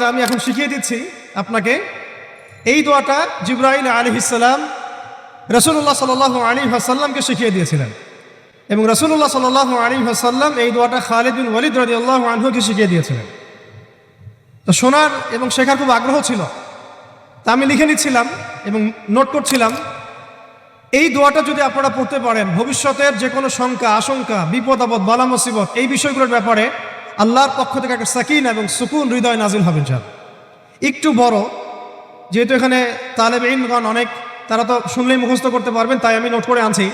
দোয়াটা আমি এখন শিখিয়ে দিচ্ছি আপনাকে। এই দোয়াটা জিব্রাইল আলহিসাল্লাম রসুল্লাহ সাল আলী হাসাল্লামকে শিখিয়ে দিয়েছিলেন। এবং রসুল্লাহ সাল আলী হাসাল্লাম এই দোয়াটা খালিদ বিন ওয়ালিদ রাজি আল্লাহ আনহুকে শিখিয়ে দিয়েছিলেন। তো শোনার এবং শেখার খুব আগ্রহ ছিল। তা আমি লিখে নিচ্ছিলাম এবং নোট করছিলাম। এই দোয়াটা যদি আপনারা পড়তে পারেন, ভবিষ্যতের যে কোনো শঙ্কা, আশঙ্কা, বিপদ, আপদ, বালা, মুসিবত এই বিষয়গুলোর ব্যাপারে আল্লাহর পক্ষ থেকে একটা সাকিন এবং সুকুন হৃদয় নাজিল হবেন স্যার একটু বড়, যেহেতু এখানে তালেব ইনগণ অনেক, তারা তো শুনলেই মুখস্থ করতে পারবেন, তাই আমি নোট করে আনছি।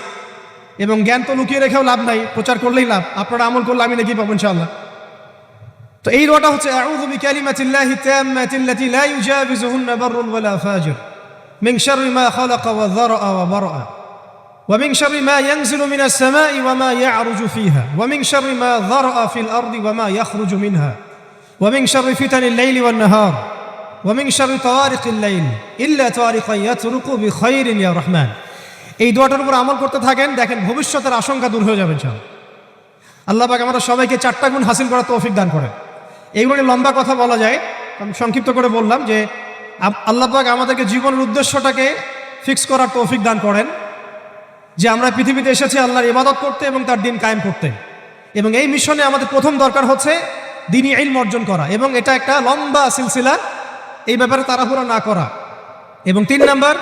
এবং জ্ঞান তো লুকিয়ে রেখেও লাভ নাই, প্রচার করলেই লাভ, আপনারা আমল করলে আমি নাকি পাবো, ইনশাআল্লাহ। তো এই দোয়াটা হচ্ছে, আউযু বিকালিমাতিল্লাহি তাম্মাতিল্লাতি লা ইউজাবিজুহুন্না বাররুন ওয়ালা ফাজির মিন শাররি মা খালাকা ওয়া যারআ ওয়া বারআ। ومن شر ما ينزل من السماء وما يعرج فيها ومن شر ما ذرأ في الأرض وما يخرج منها ومن شر فتن الليل والنهار ومن شر طوارق الليل إلا طارقا يترك بخير يا رحمن এই দোয়াটার উপর আমল করতে থাকেন দেখেন ভবিষ্যতের আশঙ্কা দূর হয়ে যাবে ইনশাআল্লাহ আল্লাহ পাক আমরা সবাইকে চারটা গুণ হাসিল করার তৌফিক দান করেন এইগুলো নিয়ে লম্বা কথা বলা যায় আমি সংক্ষিপ্ত করে বললাম যে আপ- আল্লাহ পাক আমাদেরকে জীবনের উদ্দেশ্যটাকে ফিক্স করার তৌফিক দান করেন যে আমরা পৃথিবীতে এসেছি আল্লাহর ইবাদত করতে এবং তার দিন কায়েম করতে। এবং এই মিশনে আমাদের প্রথম দরকার হচ্ছে দিনই ইলম অর্জন করা এবং এটা একটা লম্বা সিলসিলা। এই ব্যাপারে তাড়াহুড়া না করা। এবং তিন নাম্বার,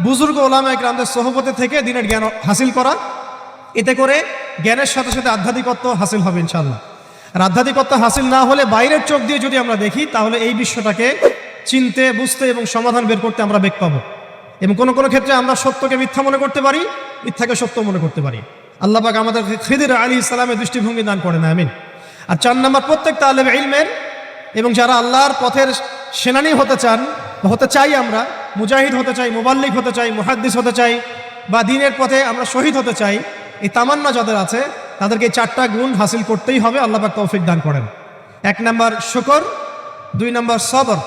বুজুর্গ ওলামা একরামদের সহপতি থেকে দিনের জ্ঞান হাসিল করা। এতে করে জ্ঞানের সাথে সাথে আধ্যাত্মিকত্ব হাসিল হবে ইনশাল্লাহ আর আধ্যাত্মিকত্ব হাসিল না হলে বাইরের চোখ দিয়ে যদি আমরা দেখি, তাহলে এই বিশ্বটাকে চিনতে, বুঝতে এবং সমাধান বের করতে আমরা বেগ পাবো। এবং কোনো কোনো ক্ষেত্রে আমরা সত্যকে মিথ্যা মনে করতে পারি। মিথ্যাকে সত্য মনে করতে পারি। আল্লাহ পাক আমাদের খিদির আলী ইসলামের দৃষ্টিভঙ্গি দান করেন, আমিন। আর চার নম্বর, প্রত্যেক তালেব ইলমের এবং যারা আল্লাহর পথের সেনানি হতে চান হতে চাই আমরা, মুজাহিদ হতে চাই, মোবাল্লিক হতে চাই, মুহাদ্দিস হতে চাই বা দিনের পথে আমরা শহীদ হতে চাই, এই তামান্না যাদের আছে, তাদেরকে এই চারটা গুণ হাসিল করতেই হবে, আল্লাহ পাক তৌফিক দান করেন। এক নম্বর, শুকর, দুই নম্বর, সবর,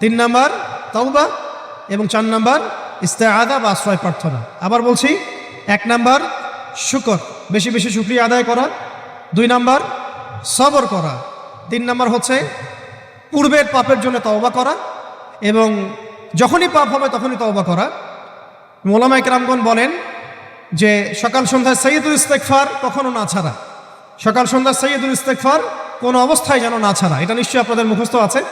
তিন নম্বর তৌবা এবং চার নম্বর, ইস্তেআদা বা আশ্রয় প্রার্থনা। আবার বলছি এক নম্বর শুকর। বেশি বেশি শুক্রিয়া আদায় করা। দুই নম্বর সবর করা। তিন নাম্বার হচ্ছে পূর্বের পাপের জন্য তওবা করা এবং যখনই পাপ হবে তখনই তওবা করা। মোলামা ইকরামগণ বলেন যে সকাল সন্ধ্যায় সৈয়দুল ইস্তেকফার কখনো না ছাড়া। সকাল সন্ধ্যায় সৈয়দুল ইস্তেকফার কোনো অবস্থায় যেন না ছাড়া। এটা নিশ্চয়ই আপনাদের মুখস্থ আছে।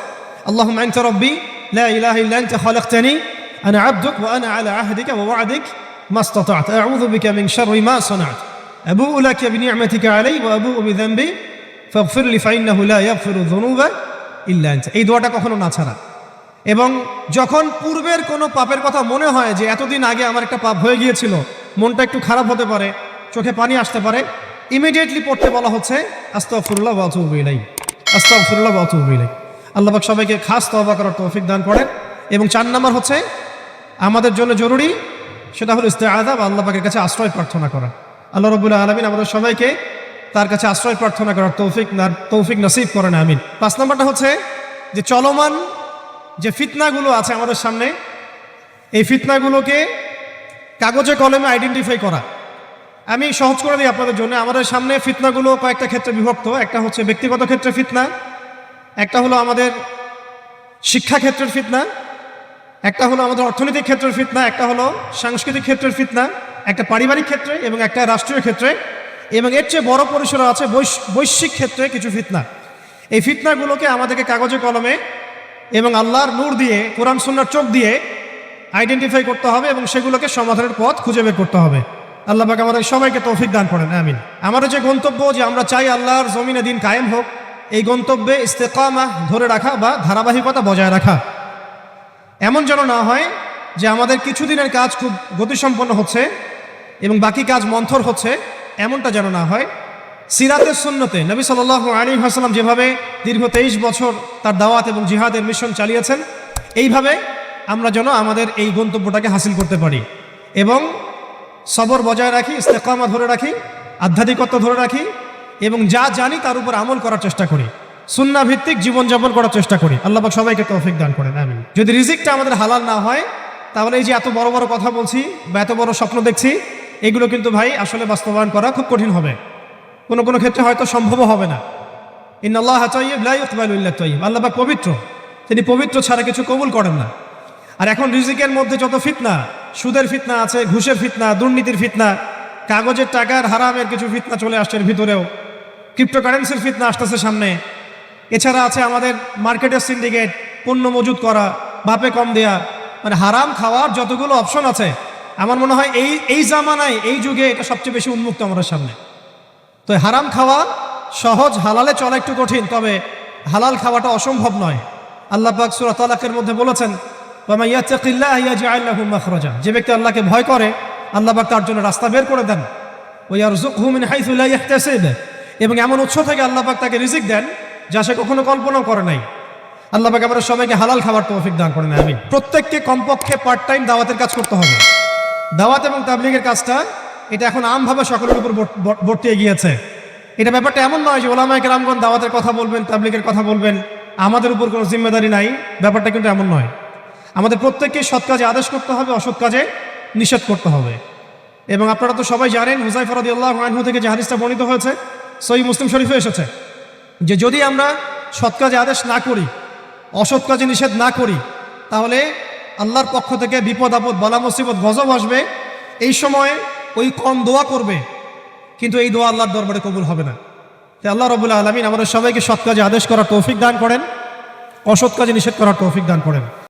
আল্লাহ আনতা রব্বি লা ইলাহা ইল্লা আনতা খালাকতানি। আনা আবদুক ওয়া আনা আলা ওয়া'দিক। ما استطعت أعوذ بك من شر ما صنعت أبوء لك بنعمتك علي وأبوء بذنبي فاغفر لي فإنه لا يغفر الذنوب إلا أنت এই দোয়াটা কখনো না ছাড়া এবং যখন পূর্বের কোনো পাপের কথা মনে হয় যে এতদিন আগে আমার একটা পাপ হয়ে গিয়েছিল মনটা একটু খারাপ হতে পারে চোখে পানি আসতে পারে ইমিডিয়েটলি পড়তে বলা হচ্ছে আস্তাগফিরুল্লাহ ওয়া আতুবু ইলাইহি আস্তাগফিরুল্লাহ ওয়া আতুবু ইলাইহি আল্লাহ পাক সবাইকে খাস তওবা করার তৌফিক দান করেন এবং চার নাম্বার হচ্ছে আমাদের জন্য জরুরি সেটা হলো ইস্তেআদা বা আল্লাহ পাকের কাছে আশ্রয় প্রার্থনা করা। আল্লাহ রবুল্লাহ আলমিন আমাদের সবাইকে তার কাছে আশ্রয় প্রার্থনা করার তৌফিক না- তৌফিক নসিব করেন, আমিন। পাঁচ নম্বরটা হচ্ছে যে চলমান যে ফিতনাগুলো আছে আমাদের সামনে, এই ফিতনাগুলোকে কাগজে কলমে আইডেন্টিফাই করা। আমি সহজ করে দিই আপনাদের জন্য, আমাদের সামনে ফিতনাগুলো কয়েকটা ক্ষেত্রে বিভক্ত। একটা হচ্ছে ব্যক্তিগত ক্ষেত্রে ফিতনা, একটা হলো আমাদের শিক্ষা ক্ষেত্রের ফিতনা একটা হলো আমাদের অর্থনৈতিক ক্ষেত্রের ফিতনা, একটা হলো সাংস্কৃতিক ক্ষেত্রের ফিতনা, একটা পারিবারিক ক্ষেত্রে এবং একটা রাষ্ট্রীয় ক্ষেত্রে। এবং এর চেয়ে বড় পরিসরে আছে বৈশ- বৈশ্বিক ক্ষেত্রে কিছু ফিতনা। এই ফিতনাগুলোকে আমাদেরকে কাগজে কলমে এবং আল্লাহর নূর দিয়ে, কোরআন, সুন্নার চোখ দিয়ে আইডেন্টিফাই করতে হবে এবং সেগুলোকে সমাধানের পথ খুঁজে বের করতে হবে। আল্লাহ পাক আমাদের সবাইকে তৌফিক দান করেন, আমিন। আমাদের যে গন্তব্য যে আমরা চাই আল্লাহর জমিনে দিন কায়েম হোক, এই গন্তব্যে ইস্তেকামা ধরে রাখা বা ধারাবাহিকতা বজায় রাখা। এমন যেন না হয় যে আমাদের কিছুদিনের কাজ খুব গতিসম্পন্ন হচ্ছে এবং বাকি কাজ মন্থর হচ্ছে, এমনটা যেন না হয়। সিরাতের সুন্নতে নবী সাল আলী হাসলাম যেভাবে দীর্ঘ তেইশ বছর তার দাওয়াত এবং জিহাদের মিশন চালিয়েছেন, এইভাবে আমরা যেন আমাদের এই গন্তব্যটাকে হাসিল করতে পারি এবং সবর বজায় রাখি, ইস্তেকামা ধরে রাখি, আধ্যাত্মিকত্ব ধরে রাখি এবং যা জানি তার উপর আমল করার চেষ্টা করি। সুন্না ভিত্তিক জীবনযাপন করার চেষ্টা করি। আল্লাহ সবাইকে তৌফিক দান করেন আমি যদি রিজিকটা আমাদের হালাল না হয়, তাহলে এই যে এত বড় বড় কথা বলছি বা এত বড় স্বপ্ন দেখছি, এগুলো কিন্তু ভাই আসলে বাস্তবায়ন করা খুব কঠিন হবে। কোনো কোনো ক্ষেত্রে হয়তো সম্ভবও হবে না। ইন আল্লাহ তাইব লা ইকবালু আল্লাহ পবিত্র। তিনি পবিত্র ছাড়া কিছু কবুল করেন না। আর এখন রিজিকের মধ্যে যত ফিতনা, সুদের ফিতনা আছে, ঘুষের ফিতনা, দুর্নীতির ফিতনা, কাগজের টাকার হারামের কিছু ফিতনা চলে আসছে ভিতরেও। ক্রিপ্টোকারেন্সির ফিতনা আসতেছে সামনে। এছাড়া আছে আমাদের মার্কেটের সিন্ডিকেট পণ্য মজুত করা, বাপে কম দেয়া। মানে হারাম খাওয়ার যতগুলো অপশন আছে, আমার মনে হয় এই এই জামানায়, এই যুগে এটা সবচেয়ে বেশি উন্মুক্ত আমাদের সামনে। তো হারাম খাওয়া সহজ, হালালে চলা একটু কঠিন, তবে হালাল খাওয়াটা অসম্ভব নয়। আল্লাহ পাক সূরা তালাকের মধ্যে বলেছেন যে ব্যক্তি আল্লাহকে ভয় করে, আল্লাহ পাক তার জন্য রাস্তা বের করে দেন। মিন হাইথু এবং এমন উৎস থেকে আল্লাহ পাক তাকে রিজিক দেন যা সে কখনো কল্পনাও করে নাই। আল্লাহ পাক আমরা সবাইকে হালাল খাবার তৌফিক দান করে করেন আমি প্রত্যেককে কমপক্ষে পার্ট টাইম দাওয়াতের কাজ করতে হবে। দাওয়াত এবং তাবলিগের কাজটা, এটা এখন আমভাবে সকলের উপর বর্ত- বর্ত- বর্তিয়ে গিয়েছে। এটা ব্যাপারটা এমন নয় যে ওলামায় কেরামগণ দাওয়াতের কথা বলবেন, তাবলিগের কথা বলবেন, আমাদের উপর কোনো জিম্মেদারি নাই, ব্যাপারটা কিন্তু এমন নয়। আমাদের প্রত্যেককে সৎ কাজে আদেশ করতে হবে, অসৎ কাজে নিষেধ করতে হবে। এবং আপনারা তো সবাই জানেন হুজাই ফরাদি আল্লাহ আনহু থেকে যে হাদিসটা বর্ণিত হয়েছে সই মুসলিম শরীফে এসেছে। যে যদি আমরা সৎ কাজে আদেশ না করি, অসৎ কাজে নিষেধ না করি, তাহলে আল্লাহর পক্ষ থেকে বিপদ, আপদ, বলা, মুসিবত, গজব আসবে। এই সময়ে ওই কম দোয়া করবে, কিন্তু এই দোয়া আল্লাহর দরবারে কবুল হবে না। তাই আল্লাহ রবুল্লা আলমিন আমাদের সবাইকে সৎ কাজে আদেশ করার তৌফিক দান করেন, অসৎ কাজে নিষেধ করার তৌফিক দান করেন।